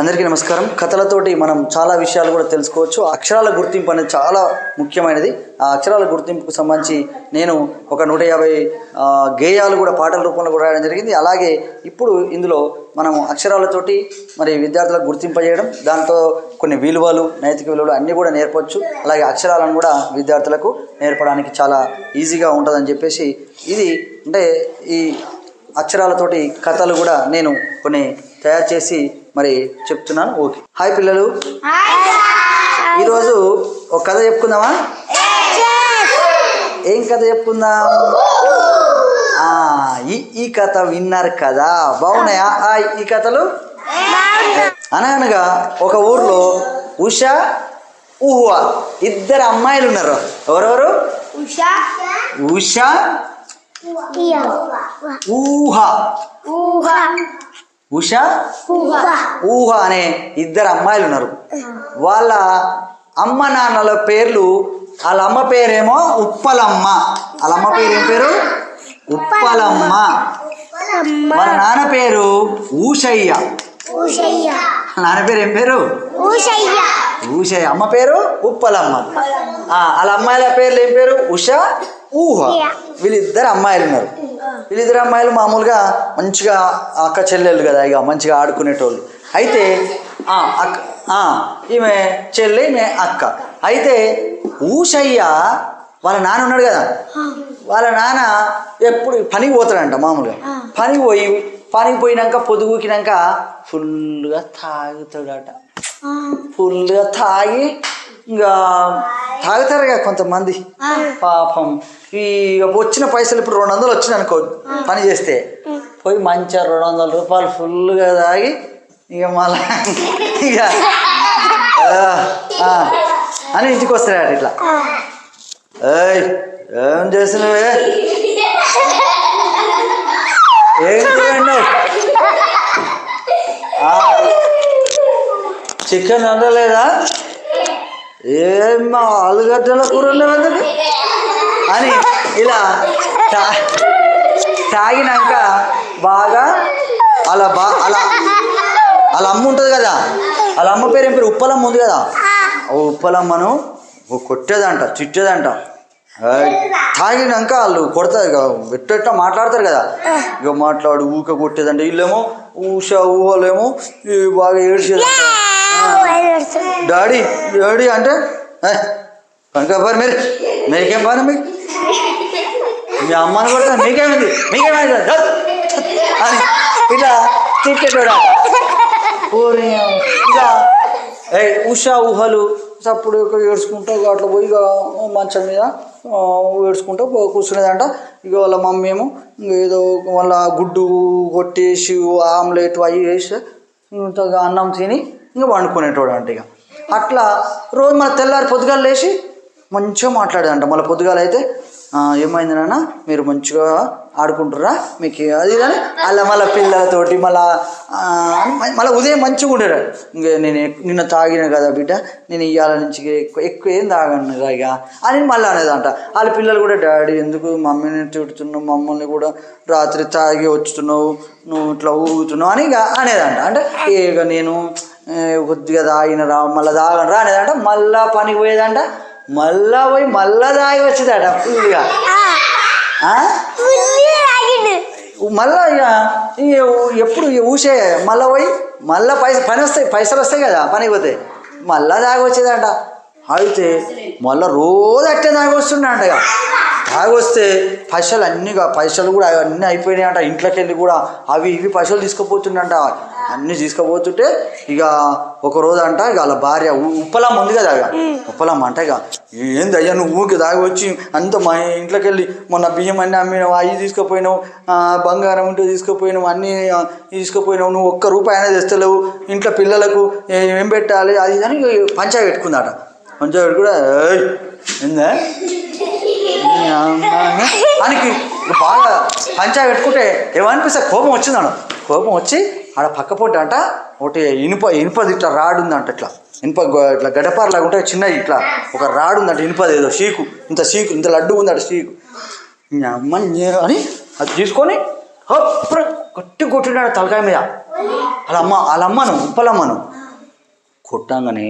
అందరికీ నమస్కారం. కథలతోటి మనం చాలా విషయాలు కూడా తెలుసుకోవచ్చు. అక్షరాల గుర్తింపు అనేది చాలా ముఖ్యమైనది. ఆ అక్షరాల గుర్తింపుకు సంబంధించి నేను ఒక నూట యాభై గేయాలు కూడా పాటల రూపంలో కూడా రాయడం జరిగింది. అలాగే ఇప్పుడు ఇందులో మనం అక్షరాలతోటి మరి విద్యార్థులకు గుర్తింపజేయడం దాంతో కొన్ని విలువలు నైతిక విలువలు అన్నీ కూడా నేర్పవచ్చు అలాగే అక్షరాలను కూడా విద్యార్థులకు నేర్పడానికి చాలా ఈజీగా ఉంటుందని చెప్పేసి ఇది అంటే ఈ అక్షరాలతోటి కథలు కూడా నేను కొన్ని తయారు చేసి మరి చెప్తున్నాను. ఓకే. హాయ్ పిల్లలు. ఈరోజు ఒక కథ చెప్పుకుందామా? ఏం కథ చెప్పుకుందాం? ఆ, ఈ ఈ కథ విన్నారు కదా బాగున్నాయా? ఆ, ఈ కథలు? అనగనగా ఒక ఊర్లో ఉష ఊహ ఇద్దరు అమ్మాయిలు ఉన్నారు. ఎవరెవరు? ఉషా. ఊహ. ఊహ. ఉష? ఊహ. అనే ఇద్దరు అమ్మాయిలు ఉన్నారు. వాళ్ళ అమ్మ నాన్నల పేర్లు వాళ్ళ అమ్మ పేరేమో ఉప్పలమ్మ. వాళ్ళ అమ్మ పేరు ఏం పేరు? ఉప్పలమ్మ. వాళ్ళ నాన్న పేరు ఊషయ్య. ఊషయ్య. నాన్న పేరు ఏం పేరు? ఊషయ్య. అమ్మ పేరు ఉప్పలమ్మ. వాళ్ళ అమ్మాయిల పేర్లు ఏం పేరు? ఉష ఊహ. వీళ్ళిద్దరు అమ్మాయిలు ఉన్నారు. వీళ్ళిద్దరు అమ్మాయిలు మామూలుగా మంచిగా అక్క చెల్లెళ్ళు కదా ఇక మంచిగా ఆడుకునేటోళ్ళు. అయితే ఈమె చెల్లె ఈమె అక్క. అయితే ఊషయ్య వాళ్ళ నాన్న ఉన్నాడు కదా వాళ్ళ నాన్న ఎప్పుడు పనికి పోతాడంట మామూలుగా. పనికి పోయి పనికి పోయినాక పొదుగుకినాక ఫుల్గా తాగుతాడట. ఫుల్గా తాగి ఇంకా తాగుతారు కదా కొంతమంది పాపం. ఈ వచ్చిన పైసలు ఇప్పుడు రెండు వందలు వచ్చినాయి అనుకో పని చేస్తే. పోయి మంచిగా రెండు వందల రూపాయలు ఫుల్గా తాగి ఇక మళ్ళా ఇక అని ఇంటికి వస్తాడట ఇట్లా. ఏయ్ ఏం చేసినవే ఏం చేయండి చికెన్ వండలేదా? ఏమ్మా ఆలుగడ్డల కూర ఉండదు అని ఇలా తా- తాగినాక బాగా అలా బా అలా అలా అమ్మ ఉంటుంది కదా? వాళ్ళ అమ్మ పేరు ఏం పేరు? ఉప్పలమ్మ ఉంది కదా? ఓ ఉప్పలమ్మను కొట్టేదంట చిట్టేదంట. తాగినాక వాళ్ళు కొడతారు ఇక ఎట్ట మాట్లాడతారు కదా? ఇక మాట్లాడు ఊక కొట్టేదంటే. వీళ్ళేమో ఊష ఊహలేమో బాగా ఏడ్చేదంట. డాడీ డాడీ అంటే? కనుక మీరు మీకేం పని మీకు? మీ అమ్మని కొడతా మీకేమైంది? మీకేమైంది? అని ఇట్లా తిట్టేటోడా? ఊరి ఇలా ఏ ఉషా ఊహలు చప్పుడు ఏడ్చుకుంటూ అట్లా పోయి ఇక మంచం మీద ఏడ్చుకుంటూ కూర్చునేదంట. ఇక వాళ్ళ మమ్మీ ఏమో ఏదో వాళ్ళ గుడ్డు కొట్టేసి ఆమ్లెట్ అవి వేసి ఇంతగా అన్నం తిని ఇంకా వండుకునేటోడు అంట ఇక. అట్లా రోజు మన తెల్లారి పొద్దుగాలు లేచి మంచిగా మాట్లాడేదంట మళ్ళీ పొద్దుగాల అయితే ఏమైంది నాన్న? మీరు మంచిగా ఆడుకుంటుర్రా? మీకు అది కానీ అలా మళ్ళీ పిల్లలతోటి మళ్ళా మళ్ళీ ఉదయం మంచిగా ఉండేరా ఇంక నేను నిన్న తాగిన కదా బిడ్డ నేను ఇవాళ నుంచి ఎక్కువ ఎక్కువ ఏం తాగను ఇక అని మళ్ళీ అనేదంట. వాళ్ళ పిల్లలు కూడా డాడీ ఎందుకు మమ్మీని తిడుతున్నావు? మమ్మల్ని కూడా రాత్రి తాగి వచ్చుతున్నావు? నువ్వు ఇట్లా ఊగుతున్నావు? అని ఇక అనేదంట. అంటే ఇక నేను కొద్దిగా తాగిన రా మళ్ళీ తాగను రా అనేదంట. మళ్ళా పనికి పోయేదంట. మళ్ళా పోయి మళ్ళా తాగి వచ్చేదట ఫుల్గా. ఆ? మళ్ళా ఇక ఎప్పుడు ఊసే మళ్ళా పోయి మళ్ళా పైస పని వస్తాయి పైసలు వస్తాయి కదా పనికి పోతే. మళ్ళా తాగి వచ్చేదంట. అయితే మళ్ళా రోజు అట్టే తాగి వస్తుండంట వస్తే పైసలు అన్నీ పైసలు కూడా అన్నీ అయిపోయినాయి అంట ఇంట్లోకి వెళ్ళి కూడా అవి ఇవి పైసలు తీసుకుపోతుండంట. అన్నీ తీసుకుపోతుంటే ఇక ఒక రోజు అంట ఇక వాళ్ళ భార్య ఉప్పలమ్మ ఉంది కదా ఇక. ఉప్పలమ్మ అంట ఇక ఏంది అయ్యా నువ్వు ఊరికి దాగి వచ్చి అంత మా ఇంట్లోకి వెళ్ళి మొన్న బియ్యం అన్నీ అమ్మినావు అవి తీసుకుపోయినావు బంగారం ఉంటే తీసుకుపోయినావు అన్నీ తీసుకుపోయినావు నువ్వు ఒక్క రూపాయి అనేది తెస్తలేవు ఇంట్లో పిల్లలకు ఏ- పెట్టాలి అది అని పంచాయతీ పెట్టుకుందాట. కూడా "ఏయ్, ఏందా? ఆయనకి బాగా పంచా పెట్టుకుంటే ఏమనిపిస్తే కోపం వచ్చిందాడు కోపం వచ్చి ఆడ పక్క పొంటి అంట ఒకటి ఇనుప ఇనుపది ఇట్లా రాడుందంట ఇట్లా. ఇనుప ఇట్లా గడపారలాగా ఉంటాయి చిన్న ఇట్లా ఒక రాడు ఉందంట ఇనుపది ఏదో షీకు. ఇంత షీకు ఇంత లడ్డు ఉందట షీకు. అమ్మ అని అది తీసుకొని హప్ గట్టి కొట్టినాడు తలకాయ మీద. వాళ్ళ అమ్మ వాళ్ళ అమ్మను ఉప్పలమ్మను కొట్టంగానే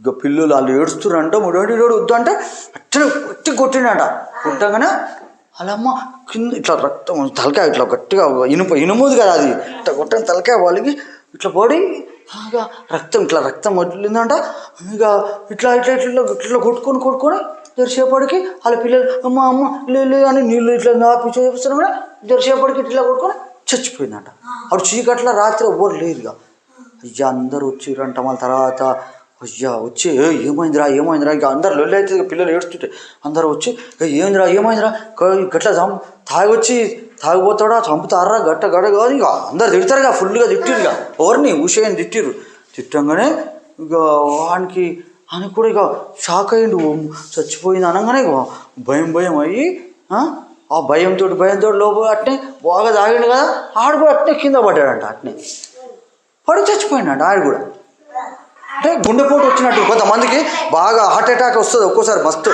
ఇక పిల్లలు వాళ్ళు ఏడుస్తురంట ముడి వద్దు అంటే అట్టనే గట్టి కొట్టిండట. కొట్టంగానే వాళ్ళమ్మ కింద ఇట్లా రక్తం తలకాయ ఇట్లా గట్టిగా ఇనుప ఇనుముది కదా అది. ఇట్లా కొట్టని తలకాయ వాళ్ళకి ఇట్లా పడి ఇక రక్తం ఇట్లా రక్తం వదిలిందంట ఇక ఇట్లా ఇట్లా ఇట్లా ఇట్లా కొట్టుకొని కొట్టుకొని జరసేపటికి వాళ్ళ పిల్లలు అమ్మ అమ్మ లే లే అని నీళ్ళు ఇట్లా నాపి చేపిస్తున్నా కూడా జరసేపటికి ఇట్లా కొట్టుకొని చచ్చిపోయిందంట. అప్పుడు చీకట్ల రాత్రి ఎవ్వరు లేరుగా. అయ్యా అందరూ వచ్చిరంట మళ్ళీ తర్వాత. అయ్యా వచ్చి "ఏ, ఏమైందిరా ఏమైందిరా? ఇక అందరు లొల్లి అవుతుంది ఇక పిల్లలు ఏడుస్తుంటే అందరూ వచ్చి "ఏ, ఏమైందిరా ఏమైందిరా? గట్ల చం తాగొచ్చి తాగిపోతాడా? చంపుతారా? గట్ట గడ కాదు ఇక. అందరు ఇక ఫుల్గా తిట్టిరుగా ఎవరిని ఉషేని తిట్టిరు తిట్టంగానే ఇక వానికి అని కూడా ఇక షాక్ అయ్యిండు. చచ్చిపోయింది అనగానే ఇక భయం భయం అయ్యి ఆ, భయంతో భయంతో లోపల అట్నే బాగా తాగిండు కదా ఆడు కూడా అట్నే కింద పడ్డాడంట అట్నే. పడి అంట ఆడు కూడా. అంటే గుండెపోటు వచ్చినట్టు కొంతమందికి బాగా హార్ట్ అటాక్ వస్తుంది ఒక్కోసారి మస్తు.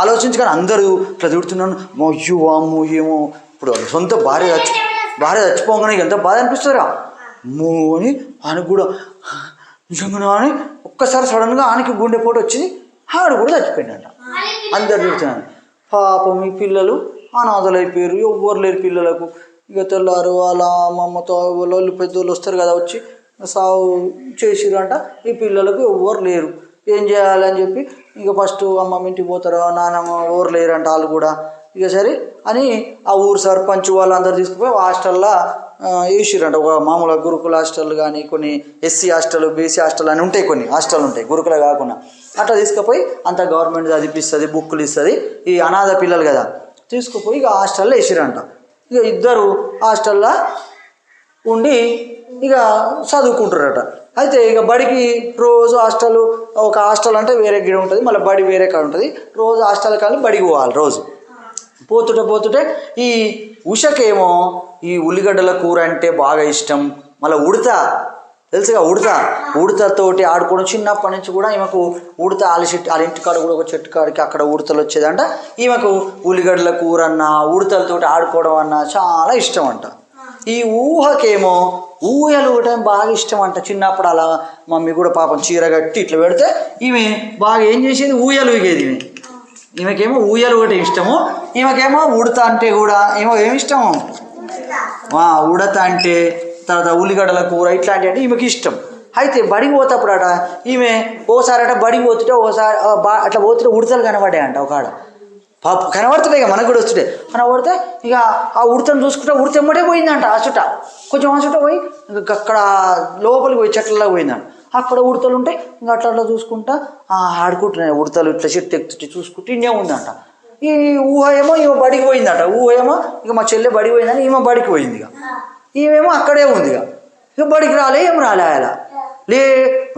ఆలోచించుకొని అందరూ ఇట్లా తిడుతున్నాను. అయ్యో అమ్ము ఏమో. ఇప్పుడు సొంత భార్య చచ్చి భార్య చచ్చిపోగానే ఎంత బాధ అనిపిస్తారా అమ్మో అని ఆయనకు కూడా నిజంగా అని ఒక్కసారి సడన్గా ఆయనకి గుండెపోటు వచ్చింది. ఆడు కూడా చచ్చిపోయినాడు అందరు తిడుతున్నాను పాపం ఈ పిల్లలు అనాథలైపోయారు. ఎవ్వరు లేరు పిల్లలకు. ఇక తెల్లారు వాళ్ళ అమ్మమ్మతో వాళ్ళు పెద్దోళ్ళు వస్తారు కదా వచ్చి సాగు చేసిరంట. ఈ పిల్లలకు ఎవ్వరు లేరు. ఏం చేయాలని చెప్పి ఇక ఫస్ట్ అమ్మమ్మ ఇంటికి పోతారు నానమ్మ ఎవరు లేరంట వాళ్ళు కూడా. ఇక సరే అని ఆ ఊరు సర్పంచ్ వాళ్ళందరూ తీసుకుపోయి హాస్టల్లో వేసిరంట ఒక మామూలుగా గురుకుల హాస్టల్ కానీ కొన్ని ఎస్సీ హాస్టల్ బీసీ హాస్టల్ అని ఉంటాయి కొన్ని హాస్టల్ ఉంటాయి గురుకుల కాకుండా. అట్లా తీసుకుపోయి అంత గవర్నమెంట్ చదివిస్తుంది బుక్కులు ఇస్తుంది. ఈ అనాథ పిల్లలు కదా తీసుకుపోయి ఇక హాస్టల్లో వేసిరంట ఇక ఇద్దరు హాస్టల్లో ఉండి ఇక చదువుకుంటారట అయితే ఇక బడికి రోజు హాస్టల్ ఒక హాస్టల్ అంటే వేరే గిడ ఉంటుంది మళ్ళీ బడి వేరే కాడ ఉంటుంది. రోజు హాస్టల్ కానీ బడికి పోవాలి రోజు. పోతుంటే పోతుంటే ఈ ఉషకేమో ఈ ఉల్లిగడ్డల కూర అంటే బాగా ఇష్టం. మళ్ళీ ఉడత తెలుసుగా ఉడత? ఉడతతోటి ఆడుకోవడం చిన్నప్పటి నుంచి కూడా ఈమెకు ఉడత వాళ్ళ చెట్టు వాళ్ళ ఇంటి కాడ కూడా ఒక చెట్టు కాడికి అక్కడ ఉడతలు వచ్చేదంట. ఈమెకు ఉల్లిగడ్డల కూర అన్న ఉడతలతోటి ఆడుకోవడం అన్న చాలా ఇష్టం అంట. ఈ ఊహకేమో ఊయలు ఊయటం బాగా ఇష్టం అంట చిన్నప్పుడు అలా మమ్మీ కూడా పాపం చీర కట్టి ఇట్లా పెడితే ఈమె బాగా ఏం చేసేది? ఊయలు ఊగేది ఈమె. ఈమెకేమో ఊయలు ఒకటి ఇష్టము. ఈమెకేమో ఉడత అంటే కూడా ఏమో ఏమి ఇష్టము? ఉడత అంటే తర్వాత ఉల్లిగడ్డల కూర ఇట్లాంటి అంటే ఈమెకి ఇష్టం. అయితే బడికి పోతప్పుడు అట ఈమె ఓసారి అట బడికి పోతుంటే ఓసారి బా అట్లా పోతుంటే ఉడతలు కనబడాయి అంట ఒక ఆడ. పాప కనబడుతున్నాయి ఇక మనకు కూడా వస్తుండే. కనబడితే ఇక ఆ ఉడతను చూసుకుంటే ఉడత ఎమ్మటే పోయిందంట ఆ చుట్ట. కొంచెం ఆ చుట్ట పోయి ఇంకా అక్కడ లోపలికి పోయి చెట్లలో పోయిందంట. అక్కడ ఉడతలు ఉంటే ఇంకా అట్లా అట్లా చూసుకుంటా ఆ, ఆడుకుంటున్నాయి ఉడతలు ఇట్లా చెట్టు ఎక్కుతుంటే చూసుకుంటే ఇండే ఉందంట. ఈ ఊహ ఏమో ఈమె బడికి పోయిందట. ఊహ ఏమో ఇక మా చెల్లె బడికి పోయిందని ఈమె బడికి పోయింది ఇక. ఈమెమో అక్కడే ఉంది ఇక. ఇక బడికి రాలే ఏం రాలే అలా. లే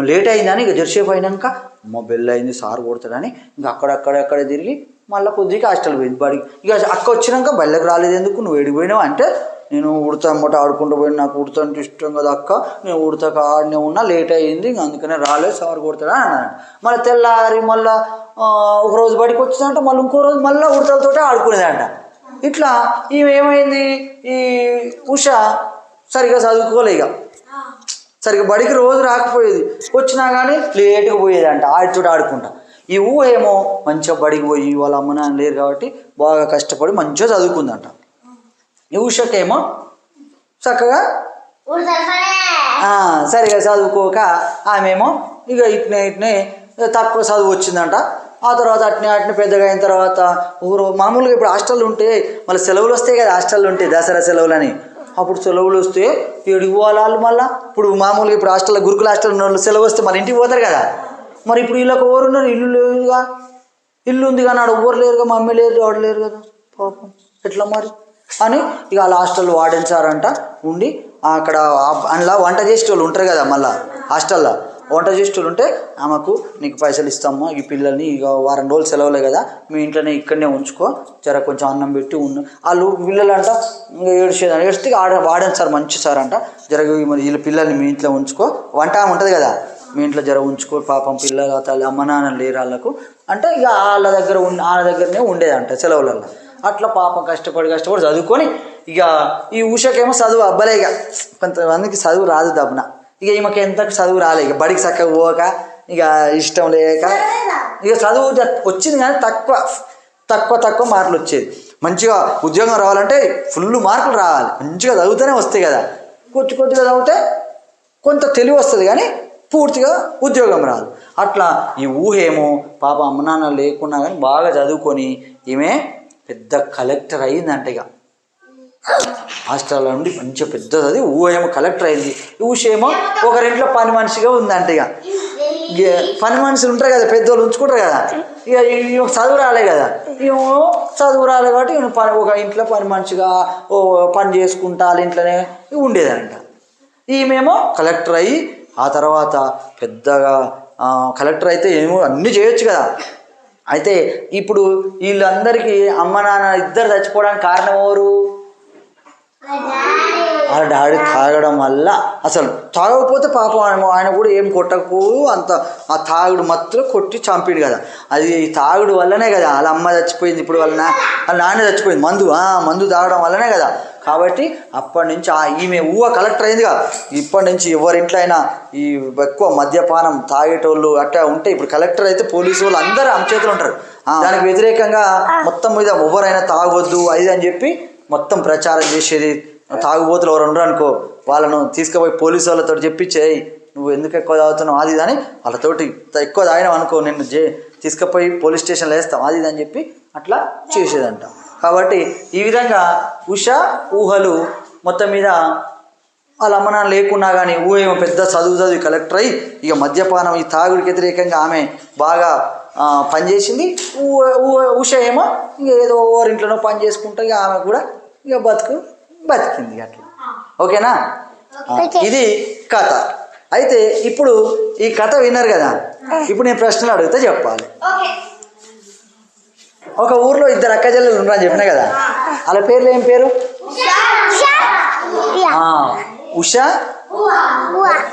లేట్ అయిందని ఇక జర్సేపు అయినాక అమ్మ బెల్ అయింది సార్ కొడతాడని ఇంకా అక్కడక్కడక్కడే తిరిగి మళ్ళీ కొద్దిగా హాస్టల్ పోయింది. బడికి ఇక అక్క వచ్చినాక బెల్లకి రాలేదు ఎందుకు? నువ్వు ఏడికి పోయినావు? అంటే నేను ఉడతా అమ్మట ఆడుకుంటూ పోయిన నాకు ఉడతా అంటే ఇష్టం కదా అక్క. నేను ఉడతాక ఆడనే ఉన్నా లేట్ అయ్యింది ఇంక అందుకనే రాలేదు సార్ కొడతాడా అన్నాడు. మళ్ళీ తెల్లారి మళ్ళీ ఒక రోజు బడికి వచ్చిందంట మళ్ళీ ఇంకో రోజు మళ్ళీ ఉడతలతోటే ఆడుకునేదంట. ఇట్లా ఈమె ఏమైంది? ఈ ఉష సరిగా చదువుకోలే ఇక. సరిగా బడికి రోజు రాకపోయేది. వచ్చినా కానీ లేట్గా పోయేదంట ఆడితోటి ఆడుకుంటా. ఈ ఊ ఏమో మంచిగా బడికి పోయి వాళ్ళ అమ్మ నాన్న లేరు కాబట్టి బాగా కష్టపడి మంచిగా చదువుకుందంట. ఈ ఉషకేమో చక్కగా సరిగా చదువుకోక ఆమెమో ఇక ఇట్నే ఇట్నే తక్కువ చదువు వచ్చిందంట. ఆ తర్వాత అట్నే అట్నే పెద్దగా అయిన తర్వాత ఊరు మామూలుగా ఇప్పుడు హాస్టల్ ఉంటే మళ్ళీ సెలవులు వస్తాయి కదా హాస్టల్ ఉంటాయి దసరా సెలవులని. అప్పుడు సెలవులు వస్తే ఏడికి పోవాలి వాళ్ళు మళ్ళీ? ఇప్పుడు మామూలుగా ఇప్పుడు హాస్టల్ గురుకుల హాస్టల్ ఉన్న వాళ్ళు సెలవు వస్తే మళ్ళీ ఇంటికి పోతారు కదా. మరి ఇప్పుడు వీళ్ళకి ఎవరు ఉన్నారు? ఇల్లు లేదుగా. ఇల్లు ఉంది కానీ ఆడ ఎవ్వరు లేరుగా మమ్మీ లేరు ఆడ లేరు కదా? పాపం. ఎట్లా మరి? అని ఇక వాళ్ళ హాస్టల్ వార్డెన్ సార్ అంట ఉండి అక్కడ అందులో వంట చేసేటోళ్ళు ఉంటారు కదా మళ్ళా హాస్టల్లో. వంట చేసేటోళ్ళు ఉంటే ఆమెకు నీకు పైసలు ఇస్తాము ఈ పిల్లల్ని ఇక వారం రోజులు సెలవులే కదా మీ ఇంట్లోనే ఇక్కడనే ఉంచుకో జర కొంచెం అన్నం పెట్టి ఉన్న వాళ్ళు పిల్లలంట ఇంకా ఏడ్చేది ఏడిస్తే ఆడ వార్డెన్ సార్ మంచి సార్ అంట జర మరి వీళ్ళ పిల్లల్ని మీ ఇంట్లో ఉంచుకో. వంట ఆమె ఉంటుంది కదా. మీ ఇంట్లో జర ఉంచుకో పాపం పిల్లలు తల్లి అమ్మ నాన్న లేరు వాళ్ళకు. అంటే ఇక వాళ్ళ దగ్గర ఉండి వాళ్ళ దగ్గరనే ఉండేదంట సెలవులలో అట్లా పాపం కష్టపడి కష్టపడి చదువుకొని ఇక ఈ ఉషకేమో చదువు అబ్బలే ఇక. కొంతమందికి చదువు రాదు దబ్బున. ఇక ఈమెకి ఎంత చదువు రాలే ఇక. బడికి చక్కగా పోక ఇక ఇష్టం లేక. ఇక చదువు వచ్చింది కానీ తక్కువ తక్కువ తక్కువ మార్కులు వచ్చేది. మంచిగా ఉద్యోగం రావాలంటే ఫుల్ మార్కులు రావాలి. మంచిగా చదివితేనే వస్తాయి కదా. కొద్ది కొద్దిగా చదివితే కొంత తెలివి వస్తుంది కానీ పూర్తిగా ఉద్యోగం రాదు. అట్లా ఈ ఊహేమో పాప అమ్మ నాన్న లేకున్నా కానీ బాగా చదువుకొని ఈమె పెద్ద కలెక్టర్ అయ్యిందంట ఇక. హాస్టల్లో నుండి మంచిగా పెద్ద చదివి ఊహేమో కలెక్టర్ అయింది. ఊషేమో ఒకరింట్లో పని మనిషిగా ఉందంట ఇక. ఇక పని మనుషులు ఉంటారు కదా పెద్దోళ్ళు ఉంచుకుంటారు కదా. ఇక ఈమె చదువు రాలే కదా. ఏమో చదువు రాలే కాబట్టి పని ఒక ఇంట్లో పని మనిషిగా ఓ పని చేసుకుంటా వాళ్ళ ఇంట్లోనే ఉండేదంట. ఈమెమో కలెక్టర్ అయ్యి ఆ తర్వాత పెద్దగా కలెక్టర్ అయితే ఏమో అన్నీ చేయొచ్చు కదా. అయితే ఇప్పుడు వీళ్ళందరికీ అమ్మ నాన్న ఇద్దరు చచ్చిపోవడానికి కారణం ఎవరు? ఆ డాడీ తాగడం వల్ల అసలు తాగకపోతే పాపం ఆయన ఆయన కూడా ఏం కొట్టకపోవు అంత ఆ తాగుడు మత్తులో కొట్టి చంపిడు కదా. అది ఈ తాగుడు వల్లనే కదా వాళ్ళ అమ్మ చచ్చిపోయింది ఇప్పుడు వాళ్ళ నా వాళ్ళ నాన్న చచ్చిపోయింది. మందు ఆ, మందు తాగడం వల్లనే కదా. కాబట్టి అప్పటి నుంచి ఆ ఈమె ఊహ కలెక్టర్ అయిందిగా. ఇప్పటి నుంచి ఎవరింట్లో అయినా ఈ ఎక్కువ మద్యపానం తాగేటోళ్ళు అట్లా ఉంటే ఇప్పుడు కలెక్టర్ అయితే పోలీసు వాళ్ళు అందరూ ఆమె చేతులు ఉంటారు. దానికి వ్యతిరేకంగా మొత్తం మీద ఎవరైనా తాగొద్దు అది అని చెప్పి మొత్తం ప్రచారం చేసేది తాగుబోతులు ఎవరు ఉండరు అనుకో. వాళ్ళను తీసుకుపోయి పోలీసు వాళ్ళతో చెప్పించేయి నువ్వు ఎందుకు ఎక్కువ తాగుతున్నావు? అది ఇది అని వాళ్ళతోటి ఎక్కువ తాగినావు అనుకో. నిన్ను జే తీసుకుపోయి పోలీస్ స్టేషన్లో వేస్తాం. అది అని చెప్పి అట్లా చేసేదంట. కాబట్టి ఈ విధంగా ఉష ఊహలు మొత్తం మీద వాళ్ళ అమ్మ నాన్న లేకున్నా కానీ ఊహ ఏమో పెద్ద చదువు చదివి కలెక్టర్ అయ్యి ఇక మద్యపానం ఈ తాగుడికి వ్యతిరేకంగా ఆమె బాగా పనిచేసింది ఊ ఊ- ఉష ఏమో ఇక ఏదో ఓవరింట్లోనో పని చేసుకుంటా ఇక ఆమె కూడా ఇక బతుకు బతికింది అట్లా. ఓకేనా? ఇది కథ. అయితే ఇప్పుడు ఈ కథ విన్నారు కదా? ఇప్పుడు నేను ప్రశ్నలు అడిగితే చెప్పాలి. ఒక ఊర్లో ఇద్దరు అక్క చెల్లెలు ఉన్నారని చెప్పినా కదా? వాళ్ళ పేర్లు ఏం పేరు? ఉష.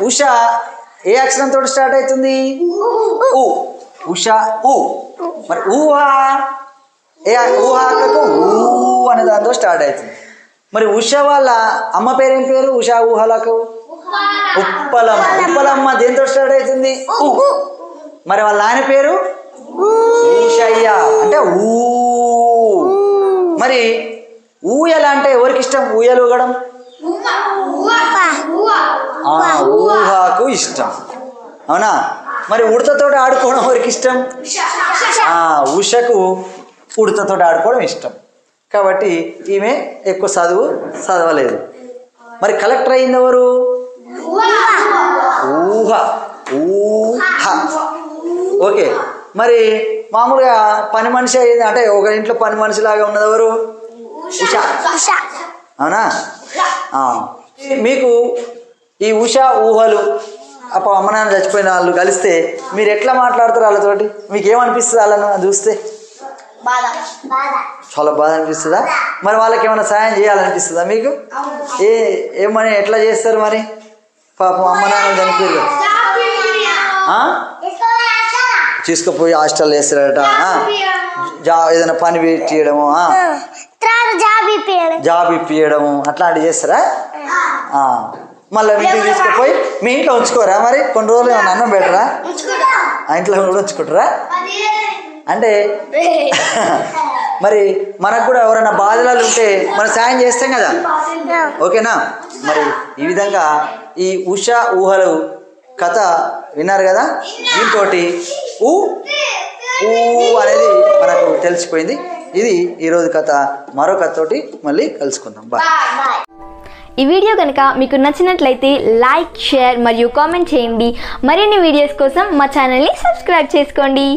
ఉష. ఏ అక్షరంతో స్టార్ట్ అవుతుంది? ఊ. ఉష ఊ. మరి ఊహా ఏ ఊహాకకు ఊ అనే దాంతో స్టార్ట్ అవుతుంది. మరి ఉష వాళ్ళ అమ్మ పేరు ఏం పేరు? ఉషా ఊహలకు? ఉప్పలమ్మ. ఉప్పలమ్మ. దేంతో స్టార్ట్ అవుతుంది? మరి వాళ్ళ నాయన పేరు? ఊషయ్య. అంటే ఊ. మరి ఊయల అంటే ఎవరికి ఇష్టం? ఊయలు ఊగడం? ఊహకు ఇష్టం. అవునా? మరి ఉడతతో ఆడుకోవడం ఎవరికి ఇష్టం? ఉషకు ఉడతతో ఆడుకోవడం ఇష్టం. కాబట్టి ఈమె ఎక్కువ చదువు చదవలేదు. మరి కలెక్టర్ అయింది ఎవరు? ఊహ. ఊహ. ఓకే. మరి మామూలుగా పని మనిషి అయింది. అంటే ఒక ఇంట్లో పని మనిషిలాగా ఉన్నది ఎవరు? ఉష. అవునా? మీకు ఈ ఉషా ఊహలు అప్ప అమ్మ నాన్న చచ్చిపోయిన వాళ్ళు కలిస్తే మీరు ఎట్లా మాట్లాడతారు వాళ్ళతోటి? మీకు ఏమనిపిస్తుంది వాళ్ళను చూస్తే? చాలా బాధ అనిపిస్తుందా? మరి వాళ్ళకి ఏమైనా సాయం చేయాలనిపిస్తుందా మీకు? ఏ ఏమని ఎట్లా చేస్తారు మరి? పాపం అమ్మ నాన్న చనిపోయారు? తీసుకుపోయి హాస్టల్ వేస్తారట? జా ఏదైనా పని పెట్టియడము? తర్వాత జాబ్ ఇప్పియడము. అట్లాంటివి చేస్తారా. మళ్ళీ ఇంటికి తీసుకుపోయి మీ ఇంట్లో ఉంచుకోరా మరి? కొన్ని రోజులు ఏమైనా అన్నం పెట్టరా ఆ ఇంట్లో కూడా ఉంచుకుంటారా? అంటే మరి మనకు కూడా ఎవరైనా బాధలు ఉంటే మనం సాయం చేస్తాం కదా? ఓకేనా? మరి ఈ విధంగా ఈ ఉష ఊహలు కథ విన్నారు కదా? దీంతో ఊ ఊ అనేది మనకు తెలిసిపోయింది. ఇది ఈరోజు కథ. మరో కథతోటి మళ్ళీ కలుసుకుందాం. బాయ్. ఈ వీడియో కనుక మీకు నచ్చినట్లయితే లైక్ షేర్ మరియు కామెంట్ చేయండి. మరిన్ని వీడియోస్ కోసం మా ఛానల్ని సబ్స్క్రైబ్ చేసుకోండి.